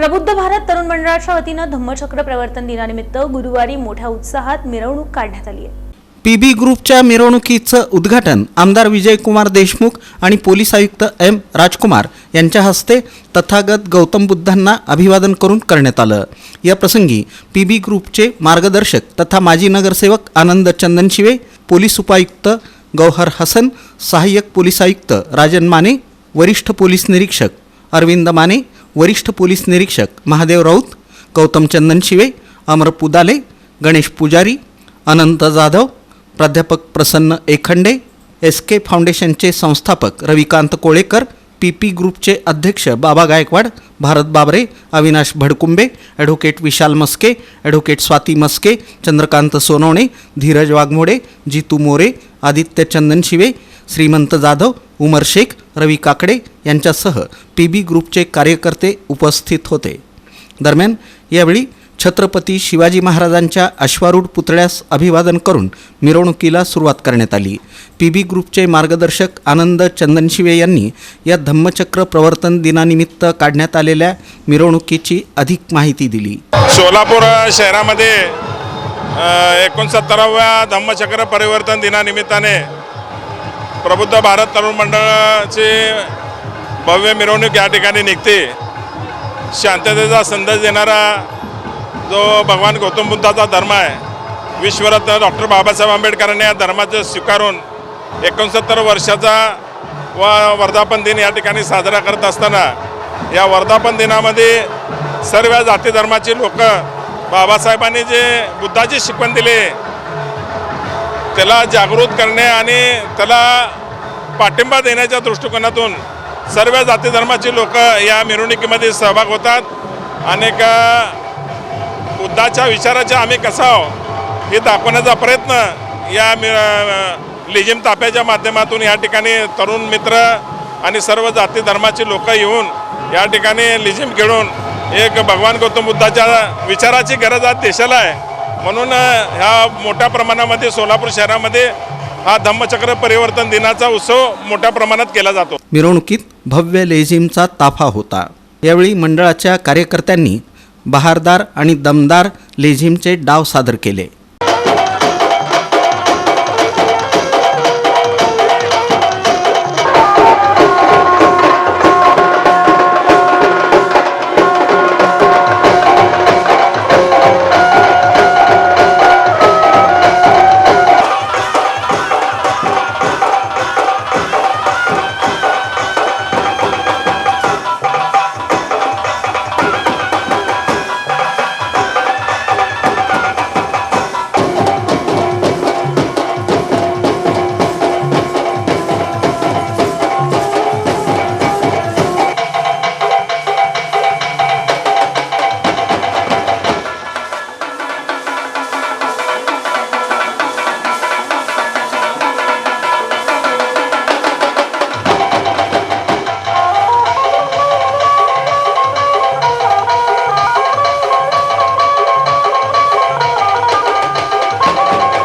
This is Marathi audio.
प्रबुद्ध भारत तरुण मंडळाच्या वतीनं धम्मचक्र प्रवर्तन दिनानिमित्त गुरुवारी मोठ्या उत्साहात मिरवणूक काढण्यात आली आहे. पी बी ग्रुपच्या मिरवणुकीचं उद्घाटन आमदार विजयकुमार देशमुख आणि पोलीस आयुक्त एम राजकुमार यांच्या हस्ते तथागत गौतम बुद्धांना अभिवादन करून करण्यात आलं. या प्रसंगी पी बी ग्रुपचे मार्गदर्शक तथा माजी नगरसेवक आनंद चंदनशिवे पोलीस उपायुक्त गौहर हसन सहाय्यक पोलीस आयुक्त राजन माने वरिष्ठ पोलीस निरीक्षक अरविंद माने वरिष्ठ पोलीस निरीक्षक महादेव राऊत गौतम चंदनशिवे अमर पुदाले गणेश पुजारी अनंत जाधव प्राध्यापक प्रसन्न एखंडे एस के फाउंडेशनचे संस्थापक रविकांत कोळेकर पी पी ग्रुपचे अध्यक्ष बाबा गायकवाड भारत बाबरे अविनाश भडकुंबे ॲडव्होकेट विशाल मस्के ॲडव्होकेट स्वाती मस्के चंद्रकांत सोनवणे धीरज वाघमोडे जितू मोरे आदित्य चंदनशिवे श्रीमंत जाधव उमर शेख रवी काकडे यांच्यासह पी बी ग्रुपचे कार्यकर्ते उपस्थित होते. दरम्यान यावेळी छत्रपती शिवाजी महाराजांच्या अश्वारूढ पुतळ्यास अभिवादन करून मिरवणुकीला सुरुवात करण्यात आली. पी बी ग्रुपचे मार्गदर्शक आनंद चंदनशिवे यांनी या धम्मचक्र प्रवर्तन दिनानिमित्त काढण्यात आलेल्या मिरवणुकीची अधिक माहिती दिली. सोलापूर शहरामध्ये एकोणसत्तराव्या धम्मचक्र परिवर्तन दिनानिमित्ताने प्रबुद्ध भारत तरुण मंडळाची भव्य मिरवणूक या ठिकाणी निघते. शांततेचा संदेश देणारा जो भगवान गौतम बुद्धाचा धर्म आहे विश्वरत्न डॉक्टर बाबासाहेब आंबेडकरांनी या धर्माचं स्वीकारून एकोणसत्तर वर्षाचा व वर्धापन दिन या ठिकाणी साजरा करत असताना या वर्धापन दिनामध्ये सर्व जाती धर्माची लोक बाबासाहेबांनी जे बुद्धाची शिकवण दिली त्याला जागृत करणे आणि त्याला पाठिंबा देण्याच्या दृष्टिकोनातून सर्व जाती धर्माची लोक या मिरवणुकीमध्ये सहभाग होतात. अनेक बुद्धाच्या विचाराच्या आम्ही कसा आहो हे दाखवण्याचा प्रयत्न या मि लिजिम ताफ्याच्या माध्यमातून या ठिकाणी तरुण मित्र आणि सर्व जाती धर्माची लोक येऊन या ठिकाणी लिजिम खेळून एक भगवान गौतम बुद्धाच्या विचाराची गरज आज देशाला आहे. म्हणून ह्या मोठ्या प्रमाणामध्ये सोलापूर शहरामध्ये हा धम्मचक्र परिवर्तन दिनाचा उत्सव मोठ्या प्रमाणात केला जातो. मिरवणुकीत भव्य लेझिमचा ताफा होता. यावेळी मंडळाच्या कार्यकर्त्यांनी बहारदार आणि दमदार लेझिमचे डाव सादर केले.